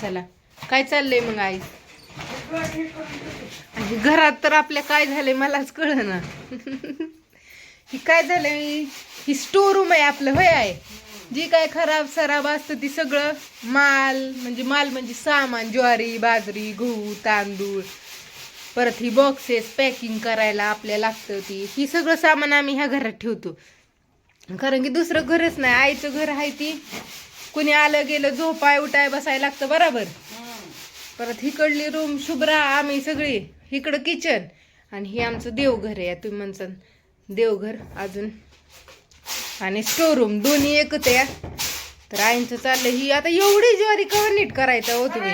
चला. काय चाललंय मग आई? घरात तर आपल्या काय झालंय मलाच कळ ना ही काय झालंय? ही स्टोर रूम आहे आपलं होय आहे जी काय खराब सराब असतं ती सगळं माल म्हणजे माल म्हणजे सामान ज्वारी बाजरी गहू तांदूळ. परत ही बॉक्सेस पॅकिंग करायला आपल्याला लागतं ती. ही सगळं सामान आम्ही ह्या घरात ठेवतो. कारण की दुसरं घरच नाही. आईचं घर आहे ती. कुणी आलं गेलं झोपाय उठाय बसायला लागतं बरोबर? परत हिकडली रूम शुभ्रा आम्ही सगळी इकडं किचन आणि हे आमचं देवघर आहे तुम्ही म्हणसान देवघर अजून. आणि स्टोर रूम दोन्ही एकच आहे. तर आईंचं चाललंय ही आता एवढी ज्वारी कवर नीट करायचं हो तुम्ही?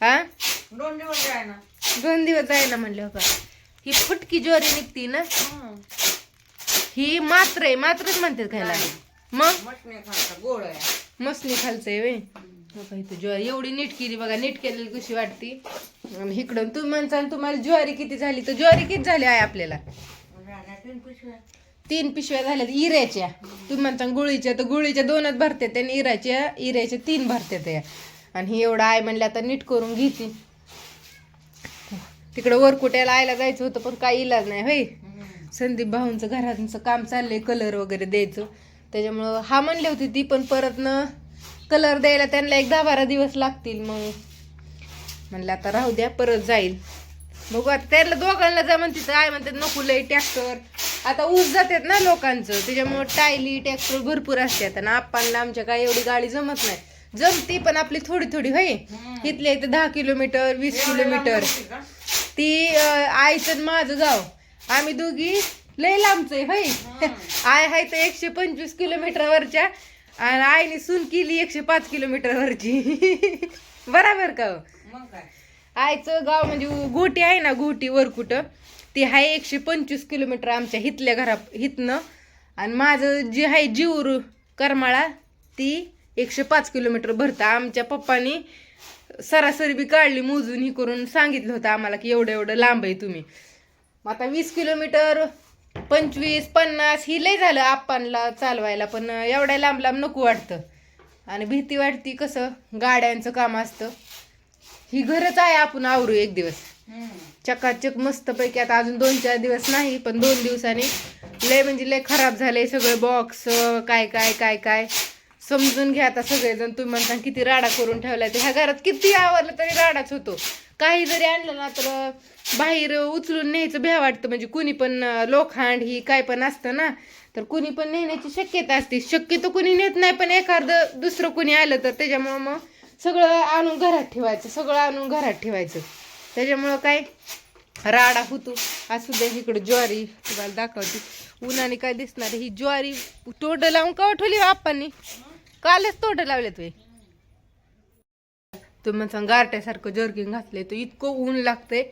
हा? दोन दिवस आहे ना दोन दिवस आहे ना म्हणलं का ही फुटकी ज्वारी निघती ना? ही मात्र आहे मात्रच म्हणतात खायला. मग? मटणे खायचा गोड आहे. खालचंय वे बघा इथं ज्वारी एवढी नीट केली बघा नीट केलेली कशी वाटती. आणि इकडं तुम्ही म्हणसान तुम्हाला ज्वारी किती झाली तर ज्वारी किती झाली आहे आपल्याला? पिशव्या. तीन पिशव्या झाल्यात इऱ्याच्या. तुम्ही म्हणता गुळीच्या तर गुळीच्या दोनच भरतात आणि इराच्या इऱ्याच्या तीन भरतात या. आणि ही एवढं आहे म्हणलं आता नीट करून घेते. तिकडं वरकुट्याला आयला जायचं होतं पण काही इलाज नाही होय? संदीप भाऊंचं घराचं काम चाललंय कलर वगैरे द्यायचं. त्याच्यामुळं हा म्हणले होते ती पण परत न कलर द्यायला त्यांना एक दहा बारा दिवस लागतील मग. म्हणलं आता राहू द्या परत जाईल. बघू आता त्याला दोघांना जा म्हणते आय म्हणतात नको लय ट्रॅक्टर आता ऊस जातात ना लोकांचं त्याच्यामुळं टायली ट्रॅक्टर भरपूर असतात. आणि आपणला आमच्या काय एवढी गाडी जमत नाही. जमती पण आपली थोडी थोडी होय? इथल्या इथं दहा किलोमीटर वीस किलोमीटर. ती आईचं माझं गाव आम्ही दोघी लय लांबचं आहे होय आय हाय तर एकशे पंचवीस किलोमीटरवरच्या आणि आईने सून केली एकशे पाच किलोमीटरवरची बराबर का हो? आईचं गाव म्हणजे गोटी आहे ना गोटी वर कुठं? ती आहे एकशे पंचवीस किलोमीटर आमच्या हितल्या घरा हितनं आणि माझं जे आहे जीवर करमाळा ती एकशे पाच किलोमीटर भरतं. आमच्या पप्पानी सरासरी बी काढली मोजून ही करून सांगितलं होतं आम्हाला की एवढं एवढं लांब आहे तुम्ही. मग आता वीस किलोमीटर पंचवीस पन्नास ही लय झालं आपणला चालवायला पण एवढ्या लांब लांब नको वाटतं. आणि भीती वाटती कसं गाड्यांचं काम असतं. ही घरच आहे आपण आवरू एक दिवस. चकाचक मस्त पैकी आता अजून दोन चार दिवस नाही पण दोन दिवसांनी लय म्हणजे लय खराब झाले सगळे बॉक्स काय काय काय काय. समजून घ्या आता सगळेजण तुम्ही म्हणता किती राडा करून ठेवला ह्या घरात किती आवरलं तरी राडाच होतो. काही जरी आणलं ना तर बाहेर उचलून न्यायचं भ्या वाटतं. म्हणजे कुणी पण लोखंड ही काय पण असतं ना तर कुणी पण नेण्याची शक्यता असते. शक्यतो कुणी नेत नाही पण एखादं दुसरं कुणी आलं तर त्याच्यामुळं मग सगळं आणून घरात ठेवायचं. सगळं आणून घरात ठेवायचं. त्याच्यामुळं काय? राडा होतो. असू दे इकडं ज्वारी तुम्हाला दाखवते. उन्हाने काय दिसणार ही ज्वारी तोडं लावून का ठेवली आप्पांनी कालच तोडं लावलेत तुम्ही तुम्ही म्हणता गारट्यासारखं जर्किंग घातलंय तर इतकं ऊन लागतंय.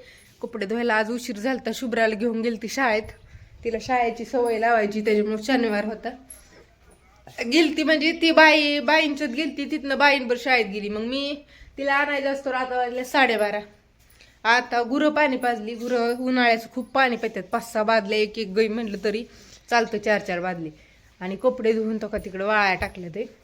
कपडे धुवायला आज उशीर झालता. शुभ्राला घेऊन गेलती शाळेत. तिला शाळेची सवय लावायची त्याच्यामुळे शनिवार होता. गेलती म्हणजे ती बाई बाईंच्यात गेलती तिथनं बाईंबर शाळेत गेली. मग मी तिला आणायचं असतो आता वाजल्या साडेबारा. आता गुरं पाणी पाजली. गुरं उन्हाळ्याचं खूप पाणी पितात. पाच सहा बादल्या एक एक गई म्हटलं तरी चालतं चार चार बादली. आणि कपडे धुवून तो का तिकडं वाळ्या टाकल्या ते.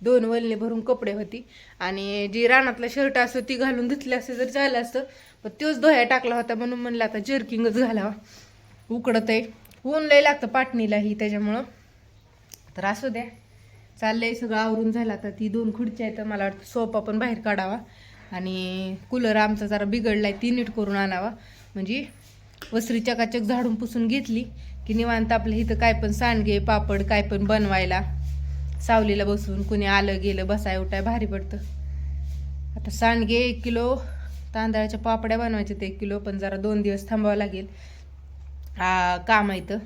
दोन वलने भरून कपडे होती. आणि जी रानातला शर्ट असतो ती घालून धुतली असते जर झालं असतं पण तोच धोया टाकला होता म्हणून म्हणलं आता जर्किंगच घालावा. उकडत आहे ऊन लय लागतं पाटणीलाही त्याच्यामुळं. तर असू द्या. चाललंय सगळं आवरून झालं आता. ती दोन खुर्च्या आहेत तर मला वाटतं सोफा पण बाहेर काढावा. आणि कूलर आमचा जरा बिघडलाय ती नीट करून आणावा. म्हणजे वसरी चकाचक झाडून पुसून घेतली की निवांत आपलं इथं काय पण सांडगे पापड काय पण बनवायला. सावलीला बसून कुणी आलं गेलं बसाय उठाय भारी पडतं. आता सांडगे एक किलो तांदळाच्या पापड्या बनवायच्या ते एक किलो पण जरा दोन दिवस थांबावं लागेल. काम आहे तर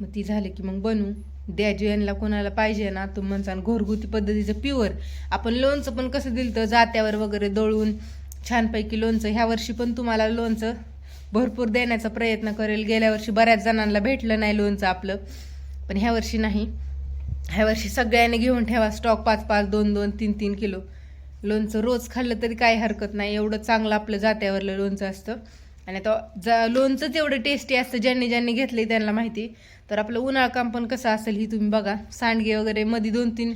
मग ती झाली की मग बनवू द्या यांना कोणाला पाहिजे ना तू म्हणसान घरगुती पद्धतीचं प्युअर आपण लोणचं पण कसं दिलं तर जात्यावर वगैरे दळून छानपैकी लोणचं. ह्या वर्षी पण तुम्हाला लोणचं भरपूर देण्याचा प्रयत्न करेल. गेल्या वर्षी बऱ्याच जणांना भेटलं नाही लोणचं आपलं. पण ह्या वर्षी नाही. ह्या वर्षी सगळ्यांनी घेऊन ठेवा स्टॉक पाच पाच दोन दोन तीन तीन किलो. लोणचं रोज खाल्लं तरी काही हरकत नाही. एवढं चांगलं आपलं जात्यावरलं लोणचं असतं. आणि आता जा लोणचंच एवढं टेस्टी असतं ज्यांनी ज्यांनी घेतलंय त्यांना माहिती. तर आपलं उन्हाळ काम पण कसं असेल ही तुम्ही बघा. सांडगे वगैरे मध्ये दोन तीन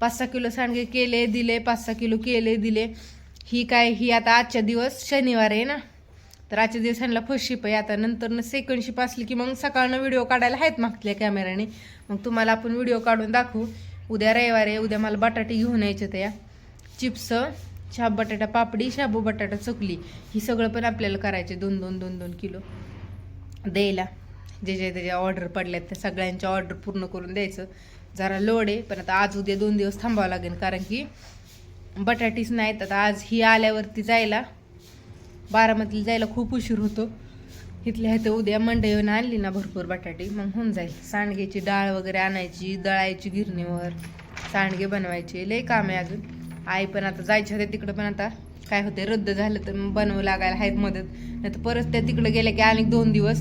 पाच सहा किलो सांडगे केले दिले पाच सहा किलो केले दिले. ही काय ही आता आजच्या दिवस शनिवार आहे ना? तर आजच्या दिवस फर्स्ट शिप आहे. आता नंतरनं सेकंड शिप असली की मग सकाळनं व्हिडिओ काढायला आहेत मागल्या कॅमेऱ्याने मग तुम्हाला आपण व्हिडिओ काढून दाखवू. उद्या रविवार आहे. उद्या मला बटाटे घेऊन यायचे त्या. चिप्स शाब बटाटा पापडी शाबू बटाटा चकली. ही सगळं पण आपल्याला करायचे. दोन दोन दोन दोन किलो. द्यायला. जे जे त्याच्या ऑर्डर पडल्यात त्या सगळ्यांच्या ऑर्डर पूर्ण करून द्यायचं. जरा लोड आहे पण आता आज उद्या दोन दिवस थांबावं लागेल. कारण की बटाटीच नाहीत. आता आज ही आल्यावरती जायला. बारामतीला जायला खूप उशीर होतो. इथल्या इथं उद्या मंडई येऊन आणली ना भरपूर बटाटे. मग होऊन जाईल. सांडग्याची डाळ वगैरे आणायची दळायची गिरणीवर. सांडगे बनवायचे. लय काम आहे अजून. आई पण आता जायचे होते तिकडं पण आता काय होते रद्द झालं तर मग बनवू लागायला आहेत मदत. नाही तर परत त्या तिकडं गेल्या की अनेक दोन दिवस.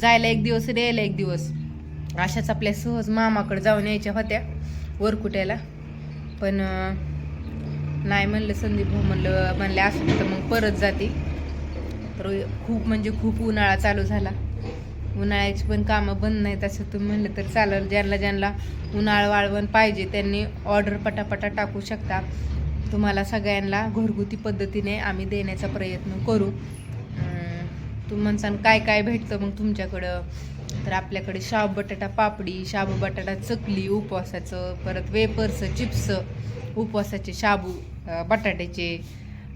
जायला एक दिवस यायला एक दिवस. अशाच आपल्या सहज मामाकडे जाऊन यायच्या होत्या वरकुट्याला. पण नाही म्हणलं संदीप भाऊ म्हणलं म्हणले असं तर मग परत जाते. तर खूप म्हणजे खूप उन्हाळा चालू झाला. उन्हाळ्याची पण कामं बंद नाही तसं तुम्ही म्हणलं तर चालेल. ज्यांना ज्यांना उन्हाळा वाळवण पाहिजे त्यांनी ऑर्डर पटापटा टाकू शकता. तुम्हाला सगळ्यांना घरगुती पद्धतीने आम्ही देण्याचा प्रयत्न करू. अं, तुम्ही म्हणसान काय काय भेटतं मग तुमच्याकडं? तर आपल्याकडे शाब बटाटा पापडी शाबू बटाटा चकली उपवासाचं परत वेपर्स चिप्स उपवासाचे शाबू बटाट्याचे.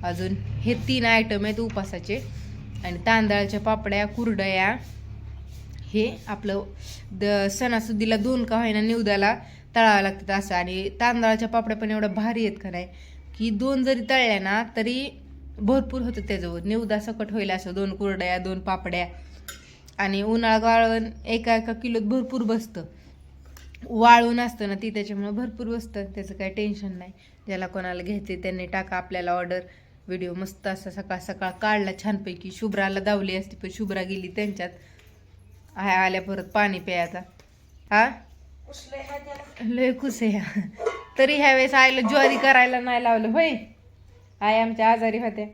अजून हे तीन आयटम आहेत उपवासाचे. आणि तांदळाच्या पापड्या कुरडया हे आपलं द सणासुदीला दोन का होईना निवदाला तळावं लागतात असं. आणि तांदळाच्या पापड्या पण एवढ्या भारी आहेत का नाही की दोन जरी तळल्या ना तरी भरपूर होतं त्याच्यावर. निवदा सकट होईल असं दोन कुरड्या दोन पापड्या. आणि उन्हाळा गाळण एका एका किलोत भरपूर बसतं. वाळून असतं ना ती त्याच्यामुळं भरपूर बसतं. त्याचं काही टेन्शन नाही. ज्याला कोणाला घ्यायचे त्यांनी टाका आपल्याला ऑर्डर. व्हिडिओ मस्त असा सकाळ सकाळ काढला छानपैकी. शुभ्राला दावली असती पण शुभ्रा गेली त्यांच्यात. आय आल्या परत पाणी प्यायचा हा? लय खुश आहे. तरी ह्या वेळेस आईला ज्वारी करायला नाही लावलं होय? आई आमच्या आजारी होत्या.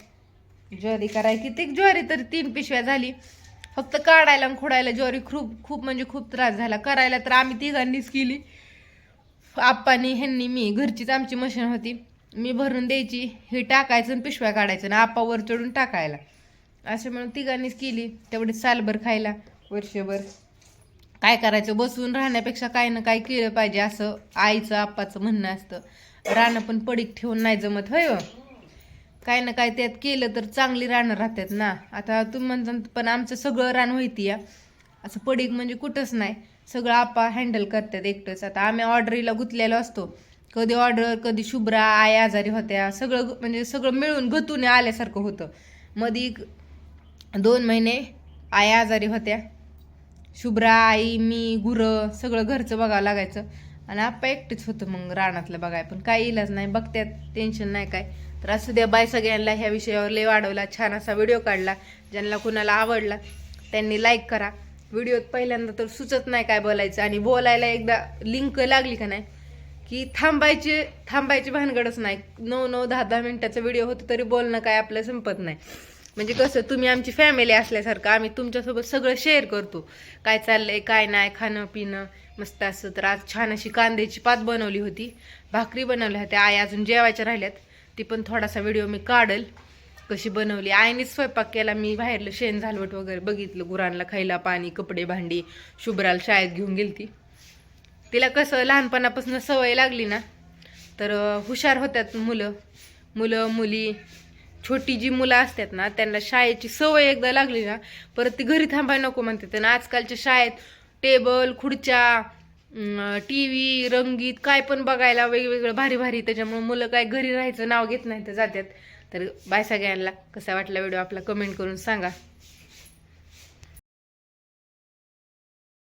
ज्वारी कराय किती ज्वारी तरी तीन पिशव्या झाली. फक्त काढायला आणि खोडायला ज्वारी खूप खूप म्हणजे खूप त्रास झाला. करायला तर आम्ही तिघांनीच केली. आप्पानी ह्यांनी मी घरचीच आमची मशीन होती. मी भरून द्यायची हे टाकायचं आणि पिशव्या काढायचं आणि आपावर चढून टाकायला. असं म्हणून तिघांनीच केली तेवढी सालभर खायला वर्षभर. काय करायचं बसून राहण्यापेक्षा काय ना काय केलं पाहिजे असं आईचं आप्पाचं म्हणणं असतं. रानं पण पडीक ठेवून नाही जमत होय हो. काय ना काय त्यात केलं तर चांगली रानं राहतात ना. आता तुम्ही म्हणता पण आमचं सगळं रान होती या असं पडीक म्हणजे कुठंच नाही. सगळं आपा हँडल करतात एकटंच. आता आम्ही ऑर्डरीला गुंतलेलो असतो. कधी ऑर्डर कधी शुभ्रा आई आजारी होत्या सगळं म्हणजे सगळं मिळून गतून आल्यासारखं होतं. मधी दोन महिने आई आजारी होत्या. शुभ्रा आई मी गुरं सगळं घरचं बघावं लागायचं. आणि आप्पा एकटेच होतं मग रानातलं बघाय पण काही इलाज नाही बघत्यात टेन्शन नाही काय. तर असू द्या बाय सगळ्यांना ह्या विषयावर लय वाढवला छान असा व्हिडिओ काढला. ज्यांना कुणाला आवडला त्यांनी लाईक करा. व्हिडिओत पहिल्यांदा तर सुचत नाही काय बोलायचं. आणि बोलायला एकदा लिंक लागली का नाही की थांबायची थांबायची भानगडच नाही. नऊ नऊ दहा दहा मिनिटाचा व्हिडिओ होतो तरी बोलणं काय आपलं संपत नाही. म्हणजे कसं तुम्ही आमची फॅमिली असल्यासारखं आम्ही तुमच्यासोबत सगळं शेअर करतो. काय चाललंय काय नाही खाणं पिणं मस्त असं. तर आज छान अशी कांद्याची पात बनवली होती. भाकरी बनवल्या होत्या. आई अजून जेवायच्या राहिल्यात. ती पण थोडासा व्हिडिओ मी काढल. कशी बनवली. आईनेच स्वयंपाक केला. मी बाहेरलं शेण झालवट वगैरे बघितलं. गुरांना खायला पाणी कपडे भांडी. शुभ्राला शाळेत घेऊन गेली ती तिला कसं लहानपणापासून सवय लागली ना तर हुशार होत्यात मुलं. मुलं मुली छोटी जी मुलं असतात ना त्यांना शाळेची सवय एकदा लागली ना परत ती घरी थांबायला नको म्हणतात. आणि आजकालच्या शाळेत टेबल खुर्च्या टी व्ही रंगीत काय पण बघायला वेगवेगळं भारी भारी त्याच्यामुळे मुलं काय घरी राहायचं नाव घेत नाही तर जातात तर बाय सगळ्यांना कसा वाटला व्हिडिओ आपला कमेंट करून सांगा.